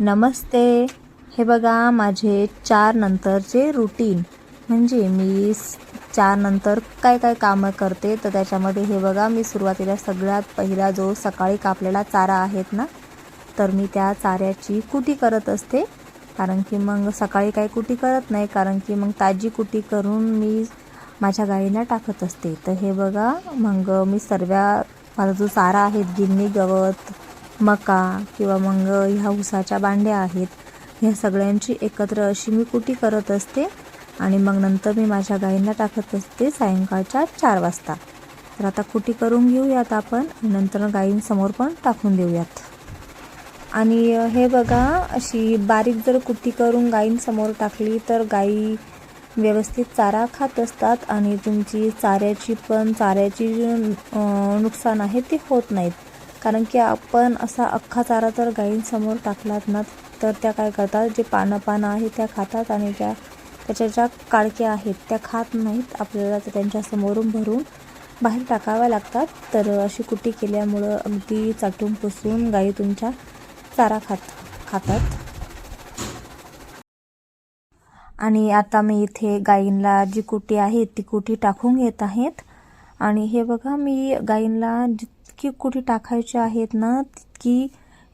नमस्ते. हे बघा माझे चार नंतरचे रुटीन म्हणजे मी चार नंतर काय काय कामं करते तर त्याच्यामध्ये हे बघा मी सुरुवातीला सगळ्यात पहिला जो सकाळी कापलेला चारा आहेत ना तर मी त्या चाऱ्याची कुटी करत असते. कारण की मग सकाळी काही कुटी करत नाही कारण की मग ताजी कुटी करून मी माझ्या गाईंना टाकत असते. तर हे बघा मग मी सर्व माझा जो चारा आहेत गिन्नी गवत मका किंवा मग ह्या उसाच्या बांड्या आहेत ह्या सगळ्यांची एकत्र अशी मी कुटी करत असते आणि मग नंतर मी माझ्या गाईंना टाकत असते सायंकाळच्या चार वाजता. तर आता कुटी करून घेऊयात आपण नंतर गाईंसमोर पण टाकून देऊयात. आणि हे बघा अशी बारीक जर कुटी करून गाईंसमोर टाकली तर गाई व्यवस्थित चारा खात असतात आणि तुमची चाऱ्याची पण चाऱ्याची जी नुकसान आहे ते होत नाहीत. कारण की आपण असा अख्खा चारा जर गाईंसमोर टाकलात ना तर त्या काय करतात जे पानं पानं आहेत त्या खातात आणि त्या त्याच्या ज्या काळक्या आहेत त्या खात नाहीत. आपल्याला त्या त्यांच्या समोरून भरून बाहेर टाकाव्या लागतात. तर अशी कुटी केल्यामुळं अगदी चाटून पुसून गाई तुमच्या चारा खात खातात. आणि आता मी इथे गाईंला जी कुटी आहे ती कुटी टाकून घेत आहेत. आणि हे बघा मी गाईंला जितकी कुठे टाकायची आहेत ना तितकी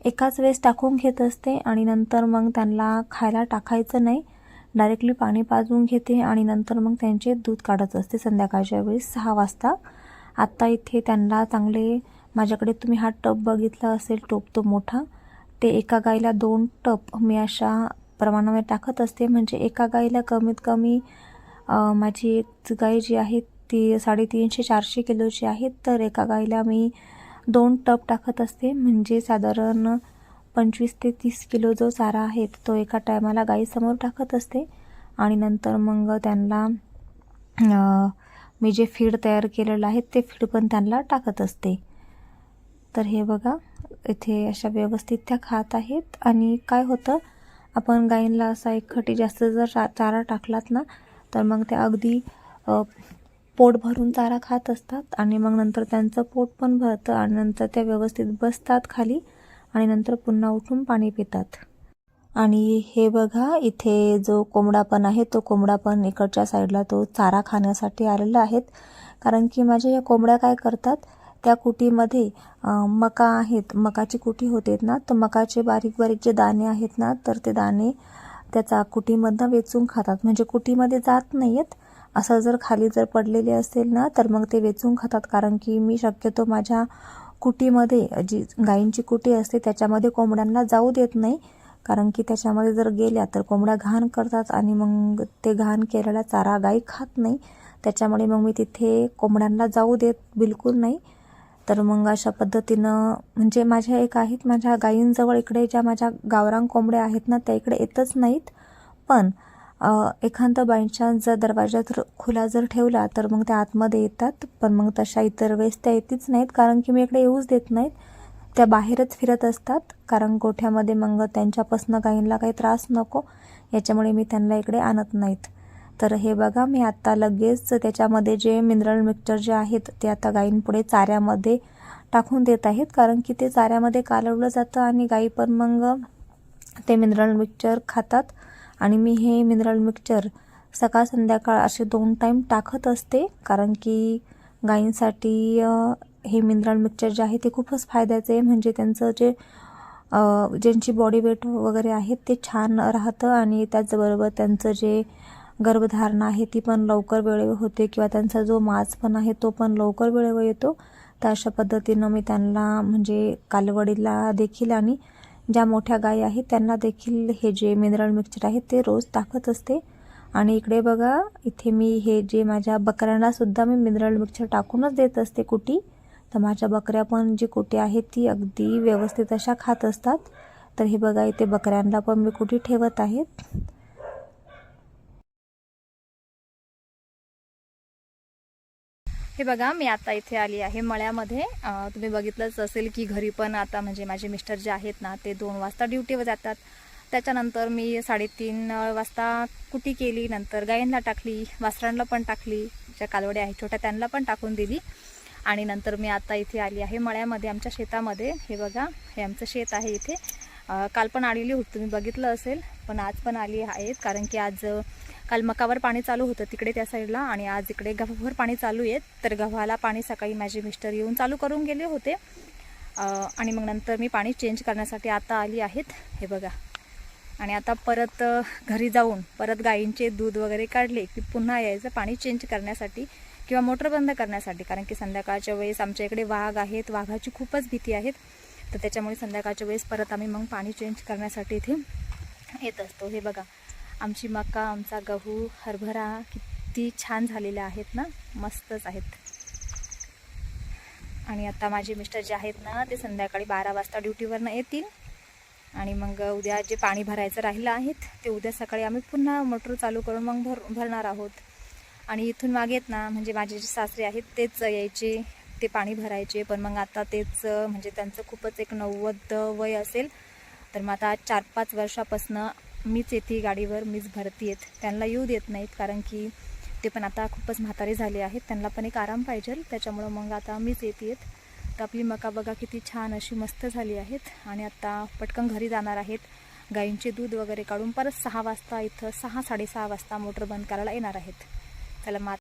एकाच वेळेस टाकून घेत असते आणि नंतर मग त्यांना खायला टाकायचं नाही. डायरेक्टली पाणी पाजून घेते आणि नंतर मग त्यांचे दूध काढत असते संध्याकाळच्या वेळेस सहा वाजता. आत्ता इथे त्यांना चांगले माझ्याकडे तुम्ही हा टप बघितला असेल टोप तो मोठा. ते एका गाईला दोन टप मी अशा प्रमाणामध्ये टाकत असते. म्हणजे एका गाईला कमीत कमी माझी एक गाई जी आहे ती साडेतीनशे चारशे किलोची आहेत तर एका गाईला मी दोन टप टाकत असते. म्हणजे साधारण पंचवीस ते तीस किलो जो चारा आहे तो एका टायमाला गाईसमोर टाकत असते. आणि नंतर मग त्यांना मी जे फीड तयार केलेलं आहे ते फीड पण त्यांना टाकत असते. तर हे बघा इथे अशा व्यवस्थित त्या खात आहेत. आणि काय होतं आपण गाईंना असा एक खटी जास्त जर चा चारा टाकलात ना तर मग त्या अगदी पोट भरून चारा खात असतात आणि मग नंतर त्यांचं पोट पण भरतं आणि नंतर त्या व्यवस्थित बसतात खाली आणि नंतर पुन्हा उठून पाणी पितात. आणि हे बघा इथे जो कोंबडा पण आहे तो कोंबडा पण इकडच्या साईडला तो चारा खाण्यासाठी आलेला आहेत. कारण की माझ्या या कोंबड्या काय करतात त्या कुटीमध्ये मका आहेत. मकाची कुटी होते ना तर मकाचे बारीक बारीक जे दाणे आहेत ना तर ते दाणे त्याचा कुटीमधनं वेचून खातात. म्हणजे कुटीमध्ये जात नाही आहेत असं जर खाली जर पडलेले असेल ना तर मग ते वेचून खातात. कारण की मी शक्यतो माझ्या कुटीमध्ये जी गायींची कुटी असते त्याच्यामध्ये कोंबड्यांना जाऊ देत नाही. कारण की त्याच्यामध्ये जर गेल्या तर कोंबड्या घाण करतात आणि मग ते घाण केलेला चारा गाई खात नाही. त्याच्यामुळे मग मी तिथे कोंबड्यांना जाऊ देत बिलकुल नाही. तर मग अशा पद्धतीनं म्हणजे माझ्या एक आहेत माझ्या गायींजवळ इकडे ज्या माझ्या गावरांग कोंबड्या आहेत ना त्या इकडे येतच नाहीत. पण एखादा बायचान्स जर दरवाजा जर खुला जर ठेवला तर मग त्या आतमध्ये येतात. पण मग तशा इतर वेळेस त्या येतीच नाहीत. कारण की मी इकडे येऊच देत नाहीत. त्या बाहेरच फिरत असतात. कारण गोठ्यामध्ये मग त्यांच्यापासनं गायींना काही त्रास नको. याच्यामुळे मी त्यांना इकडे आणत नाहीत. तर हे बघा मी आत्ता लगेच त्याच्यामध्ये जे मिनरल मिक्सचर जे आहेत ते आता गायींपुढे चाऱ्यामध्ये टाकून देत आहेत. कारण की ते चाऱ्यामध्ये कालवलं जातं आणि गायी पण मग ते मिनरल मिक्सचर खातात. आणि मी हे मिनरल मिक्सचर सकाळ संध्याकाळ असे दोन टाईम टाकत असते. कारण की गायींसाठी हे मिनरल मिक्सचर जे आहे ते खूपच फायद्याचे आहे. म्हणजे त्यांचं जे ज्यांची बॉडी वेट वगैरे आहे ते छान राहतं आणि त्याचबरोबर त्यांचं जे गर्भधारणा आहे ती पण लवकर वेळेवर होते किंवा त्यांचा जो मास पण आहे तो पण लवकर वेळेवर येतो. तर अशा पद्धतीनं मी त्यांना म्हणजे कालवडीला देखील आणि ज्या मोठ्या गायी आहेत त्यांना देखील हे जे मिनरल मिक्सचर आहे ते रोज टाकत असते. आणि इकडे बघा इथे मी हे जे माझ्या बकऱ्यांनासुद्धा मी मिनरल मिक्सचर टाकूनच देत असते कुटी. तर माझ्या बकऱ्या पण जी कुटी आहे ती अगदी व्यवस्थित अशा खात असतात. तर हे बघा इथे बकऱ्यांना पण मी कुटी ठेवत आहेत. हे बघा मी आता इथे आली आहे मळ्यामध्ये. तुम्ही बघितलंच असेल की घरी पण आता म्हणजे माझे मिस्टर जे आहेत ना ते दोन वाजता ड्युटीवर जातात. त्याच्यानंतर मी साडेतीन वाजता कुटी केली नंतर गायींना टाकली वासरांना पण टाकली ज्या कालवड्या आहेत छोट्या त्यांना पण टाकून दिली. आणि नंतर मी आता इथे आली आहे मळ्यामध्ये आमच्या शेतामध्ये. हे बघा हे आमचं शेत आहे इथे. काल पण आलेली होती तुम्ही बघितलं असेल पण आज पण आली आहेत कारण की आज काल मकावर पाणी चालू होतं तिकडे त्या साईडला आणि आज इकडे गव्हावर पाणी चालू आहेत. तर गव्हाला पाणी सकाळी माझे मिस्टर येऊन चालू करून गेले होते. आणि मग नंतर मी पाणी चेंज करण्यासाठी आता आली आहेत. हे बघा. आणि आता परत घरी जाऊन परत गायींचे दूध वगैरे काढले की पुन्हा यायचं पाणी चेंज करण्यासाठी किंवा मोटर बंद करण्यासाठी कारण की संध्याकाळच्या वेळेस आमच्या इकडे वाघ आहेत. वाघाची खूपच भीती आहेत तर त्याच्यामुळे संध्याकाळच्या वेळेस परत आम्ही मग पाणी चेंज करण्यासाठी इथे येत असतो. हे बघा आमची मका आमचा गहू हरभरा किती छान झालेल्या आहेत ना? मस्तच आहेत. आणि आता माझे मिस्टर जे आहेत ना ते संध्याकाळी बारा वाजता ड्युटीवरनं येतील. आणि मग उद्या जे पाणी भरायचं राहिलं आहेत ते उद्या सकाळी आम्ही पुन्हा मोटर चालू करून मग भर भरणार आहोत. आणि इथून मागेत ना म्हणजे माझे जे सासरे आहेत तेच यायचे. ते पाणी भरायचे पण मग आता तेच म्हणजे त्यांचं खूपच एक नव्वद वय असेल. तर मग आता चार पाच वर्षापासनं मीच येते गाडीवर मीच भरती आहेत त्यांना येऊ देत नाहीत कारण की ते पण आता खूपच म्हातारे झाले आहेत. त्यांना पण एक आराम पाहिजे त्याच्यामुळं मग आता मीच येते आहेत तर आपली मका बघा किती छान अशी मस्त झाली आहेत. आणि आता पटकन घरी जाणार आहेत. गाईंचे दूध वगैरे काढून परत सहा वाजता इथं सहा साडेसहा वाजता मोटर बंद करायला येणार आहेत. त्याला मग